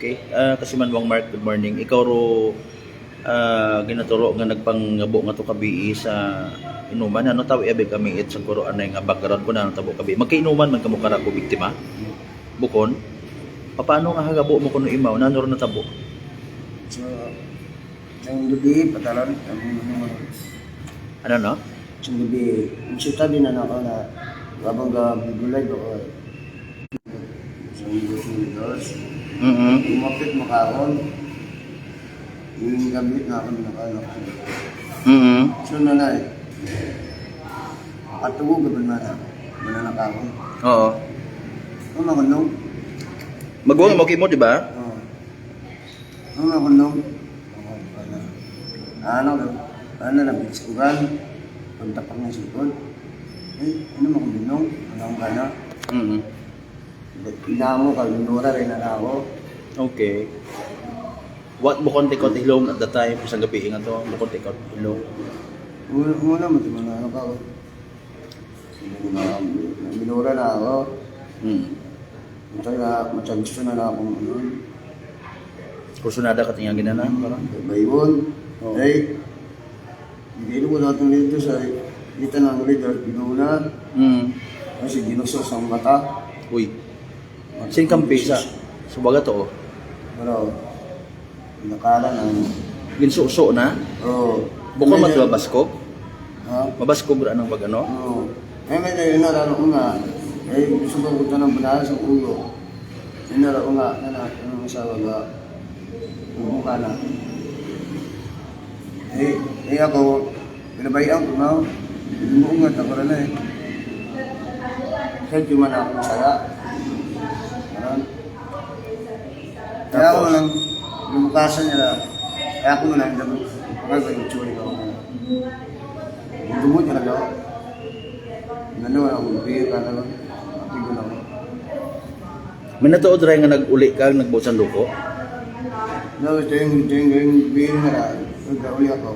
Okay. Ah, kasi man Wang Mark, good morning. Ikaw ro ah, ginaturo nga nagpanggabo nga to kabi sa inuman ano taw iabig kami it sa kuro anay nga background ko na tabo kabi. Magkainuman man kamo kara ko biktima. Bukon. Paano nga hagabo mo kuno imaw nanuro na tabo? So, yung gabi, patalan, ang Ano no? Sa gabi, insita din na ako na habang gabigulay ko. Sa mga dos, Mhm. umapit makaon. Yung gamit na ako na ano. Mhm. So na na eh. Katubo ka ba na na? Mananakaon. Oo. Ano mga nung? Magwang mo kimo di ba? Oo. Ano mga nung? Ano daw? Ano na, bitsugan. Punta pa ng sikol. Eh, ano mga binong? Ano ang gana? Mhm. Inamo ka, lunura rin na ako. Okay. What bukon tikot hilong at the time sa gabi nga to bukon tikot hilong. Muna, muna mo ito mga ano ka ako. Binura na ako. Hmm. Ito na, matang gusto na na akong ano. Kursunada ka tingnan ginana parang. Baybon. Oo. Eh, hindi ko natin dito sa dito na ang leader, binuna. Hmm. Kasi ginusos ang mata. Uy. Sin kampi sa subaga to. oh. Pero, nakala na. Ginsuso na. Oo. Matulabas ko. Ha? Mabasko bra nang pag ano. Oo. Eh, may nalala ko nga. Eh, gusto ko punta ng banal sa ulo. Inala ko nga, na na, sa waga. Bumuka na. Eh, eh ako, pinabayaan ko na. Bumuungat ako na eh. Kahit yung man ako saya. Ganun. Kaya ako lang, lumukasan niya lang. Kaya ako lang, dapat, pagka yung tsuri ko. Dumot na daw. Ano ako, bigay ka na lang. Mapigo na ako. May natuod ra nga nag-uli ka nagbuot sa luko. No, ito yung, ito yung, yung bigay na lang. Nagkauli ako.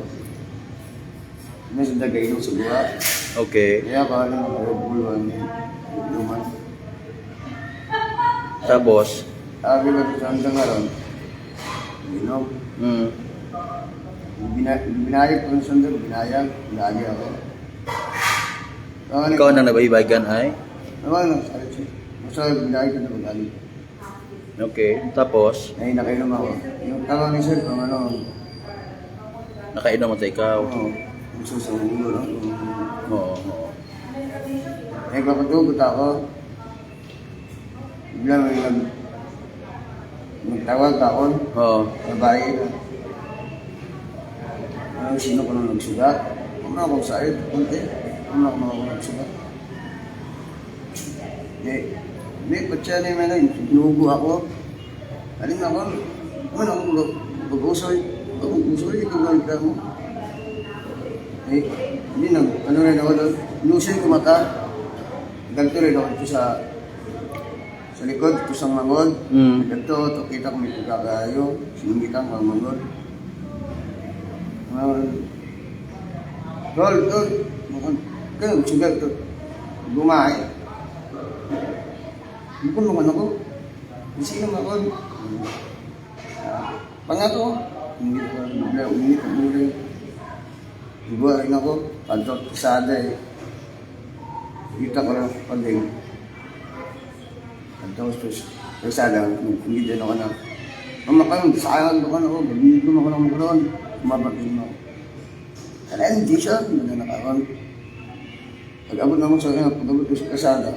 Nasa dagay nung subuha. Okay. Kaya ako, ano, nakabuluhan ni Luman. Tapos, Sabi ko hanggang ngayon, Binom. hmm. Bina, binayag ko ng sandal, binayag, lagi ako. ikaw na nabaybagan ay. Ano, ano, sabi siya. Basta binayag ko na magaling. Okay. Tapos, Ay, nakainom ako. Yung tama ni sir, kung ano, nakainom mo ta ikaw. Oo. Ang susang ulo, no? Oo. oo. Eh, kapatugot ako. Bigla may nag... Nagtawag ako. Oo. Babae. Ano, sino ko nang nagsugat? Ano ako sa iyo? Kunti. Ano ako ako nagsugat? Eh, hindi, patsa na yung ano, sinugo ako. Alin ako, ano ako mag-usoy? Mag-usoy, ikaw ba mo? Eh, hindi nag, ano rin ako doon, inusin ko mata. Ganito rin ako sa sa likod, ito sa mangod. Mm. Ganito, ito kita ko may pagkakayo, sinungitan ko ang mangod. Uh, Rol, rol, mukhang, kaya sugal ito. Gumay. Hindi ko naman ako. Naman ako. Pangako. Hindi ko bigla uminit ang ulo. Iba rin ako. Pantot pisada eh. Kita ko lang paging. Pantot pisada. Hindi din ako na. Mamakang sayang ko na ako. Gamitin mo ako ng magkaroon. Kumabatin mo. Kaya hindi siya. Hindi na nakaroon. Pag-abot naman sa kanya, pag-abot ko sa kasada,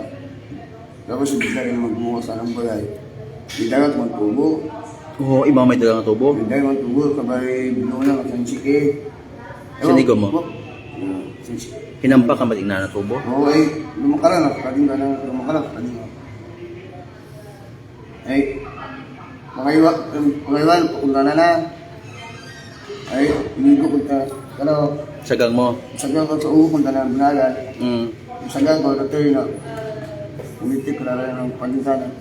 tapos bigla rin magbukas ng bayay. Hindi dagat mong tubo. Oo, iba may dalang tubo. Hindi mong tubo, kabay binulang at ang sike. Sinigo mo? Hinampa ka matigna na tubo. Oo, eh, lumakala na, kading ka na, lumakala, kading ka. Eh, pangaywa, pangaywan, pakunta na na. Ay, inigo ko ka, kalo, Sagang mo. sagang ko sa uho, punta na ang binalan. Mm. Sagang ko, yun na, umitik ko na rin ng palintanan.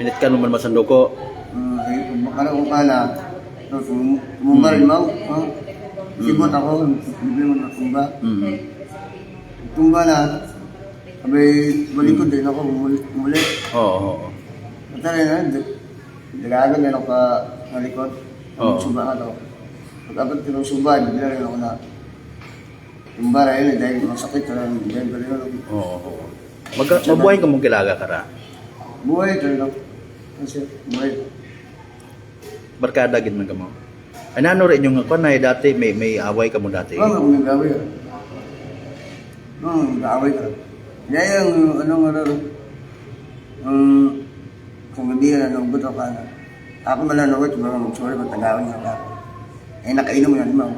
Pinitkan mo man masando ko. Uh, ay, makala ko kala, tapos tumumba rin mo. Sibot ako, bibili mo na tumba. Mm. Tumba na, sabay balikod din ako, umuli. umuli. Oo. oo. At na, Nagagan yan ako pa sa likod. Oo. Suba ka daw. Pag-abot ko ng suba, bigla rin ako na. Yung bara yun, eh, dahil masakit ka lang. Dahil ka rin ako. Oo. oo. Magka, mabuhay ka mong kilaga ka ra. Buhay ka rin ako. Kasi, buhay. Barkada gid man ka mo. Ay nano rin yung ako na dati may may away ka mo dati. Oo, kung nag-away ka. Oo, nag-away ka. Kaya yung, ano nga rin, um, kung hindi na naubot ako na, ako mananawit, mga mag-sorry, magtagawin niya ako. Eh, nakainom yan, ma'am.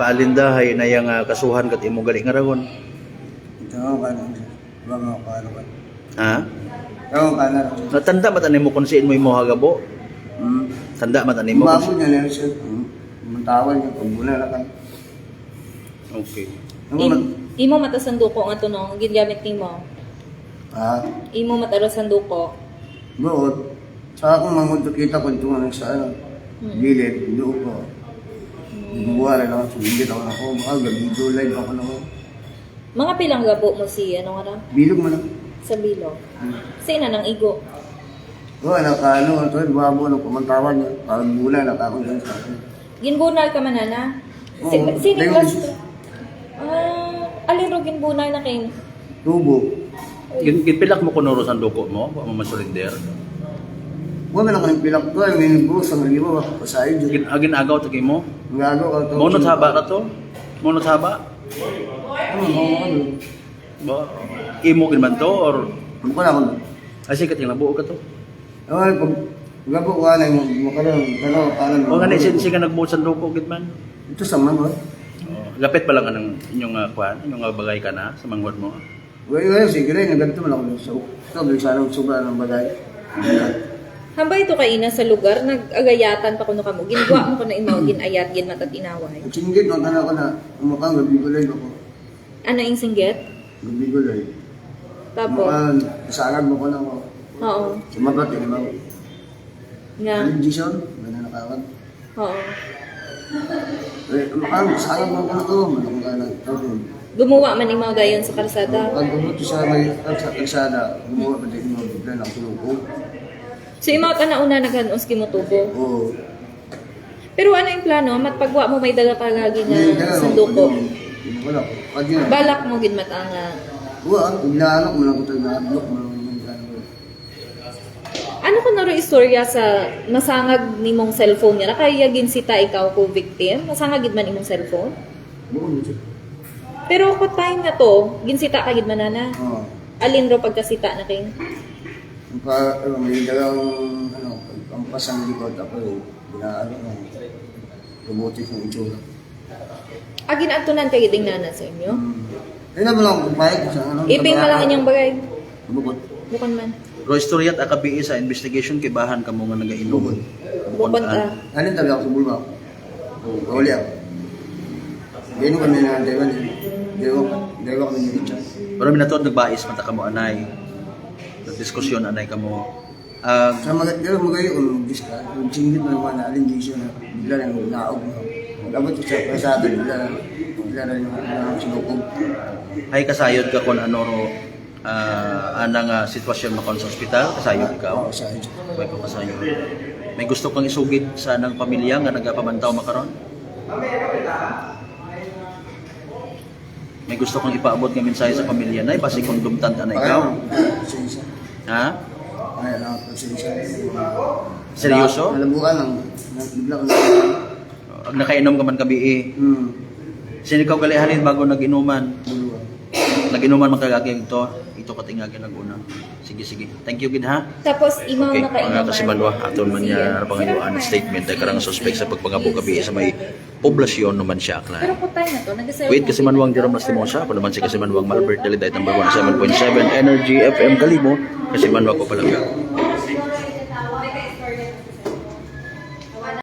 Paalinda hay na yang ah, kasuhan kat imo gali nga ragon. Ito ako ka na, ba. Ha? Ito ako ka na. Natanda man ani mo kung siin mo imo hagabo. Hmm. Tanda man ani mo. Umabot niya na siya. Hmm. Mantawan niya, pagmula na ka. Okay. Ano imo mata sanduko nga to no, gingamit nimo. Ha? Imo mataro sanduko. Buot. Sa akong mga kita ko ito nga sa ano. Gilid, doon ko. Buwa rin ako, ako na ako. Baka gabi, July pa ako na ako. Mga pilang gabo mo si ano nga na Bilog man ako. sa bilo. Hmm. Sina nang igo. Oo, nakaano, ito, babo ng kumantawan niya. Parang mula, nakakong dyan sa akin. Ginbunal ka man na. Si, Oo, sino class is- to? Ah, alin ro ginbunal na kay Tubo. Gin gipilak mo kunoro sa duko mo, wa mo masurinder. Huwag man ako ng pilak to, ay may nagbuhos ang libo, pasayo dyan. Gin agin agaw to mo. Ang gagaw ka to. Monot haba ra to. Monot haba. Ano, ano, ano. Ba imo gin man to or ko na ako. ay sikat yung nabuo ka to. Ano, pag gabo ko na yung makaroon, ano, kanan. O nga ni sin siga nagbuo sa duko gid man. Ito sa mango. Oh, Lapit pa lang anang inyong uh, kwan, inyong uh, bagay ka na sa manghod mo. Well, well, sige rin, naganto man ako sa ito, bisa nang sobra ng bagay. Hambay ito kay ina sa lugar nagagayatan pa kuno kamo. Ginwa mo kuno imaw ginayat gin matat inaway. Ang singgit, nung tanong ko na, umakang gabi gulay ako. Ano ing singgit? Gabi. Tapos, Umakang, kasagad mo ko na ako. oo. Sumabat, yun ako. Nga. Ano, Jason? Gano'n nakakad. Oo. Eh, umakang, kasagad mo ko na to. Manong ka na, ito. Gumawa man imaw dayon sa kalsada. Pag bumuto sa may, sa kalsada, gumawa pa din mo, bigla ng suluko. So imaw ka na una naghanos kimutubo. Oo. Pero ano yung plano? Matpagwa mo may dala pa lagi Hindi, nga sanduko. Hindi, Wala. Pag yun. Balak mo gid matanga. Wala, inaanok mo lang ko tayo na-block mo lang yung ano. Ano ko naro istorya sa masangag nimong cellphone niya? Kaya ginsita ikaw ko victim? Masangag gid man imong cellphone? Mo siya. Pero ko time na to, ginsita ka gid manana. Oo. Alin ro pagkasita na king? Ang pa, ano, may dalang, ano, pampas ang likod, ako eh, ginaano ng robotic ng itsura. Agin atunan kay giding nana sa inyo. Hmm. Ayun na mo lang, kung bayad ko sa ano. Iping na lang inyang bagay. Bukod. Bukan man. Ro istoryat akabi sa investigation kay bahan ka mo nga nagainom. Bukod ah. Alin tabi ako sa bulwa? Oo, kawali ako. Gano'n kami na Taiwan eh. Dalawa, dalawa kami ni Richard. Pero minatod nagbais man ta kamo anay. Nagdiskusyon anay kamo. Ah, Sa mga, gano'n magayo kung mag-dis ka, kung singgit mo naman na alin gisyo na bigla na naog mo. Labot sa pasada, bigla na, bigla na yung yung sinukog. ay kasayod ka kon ano ro ah, anang ah, sitwasyon mo kon sa ospital, kasayod ikaw. Oo, sa akin. May ko kasayod. May gusto kang isugid sa anang pamilya nga nagapamantaw makaron? May gusto kang ipaabot nga mensahe sa pamilya nay basi kung dumtan ta na ikaw. Ha? Ay, ano, pasensya. Seryoso? Lang. Bigla ko na. Ang nakainom ka man kabi eh. Hmm. Sino ikaw galihanin bago nag-inuman? Nag-inuman man kagagay ito. Ito katingagin nag-una. Sige, sige. Thank you, gid ha? Tapos imaw Okay, na kay mga kasimanwa, aton man niya pangayuan statement ay karang suspect sa pagpangabo kabi sa may poblasyon naman siya aklan. Pero po time na to, nag-serve Wait, Kasimanwang Jerome Lastimosa, ako naman si Kasimanwang Malbert Deliday, number 1, 7.7 Energy FM Kalimo, Kasimanwa ko palaga.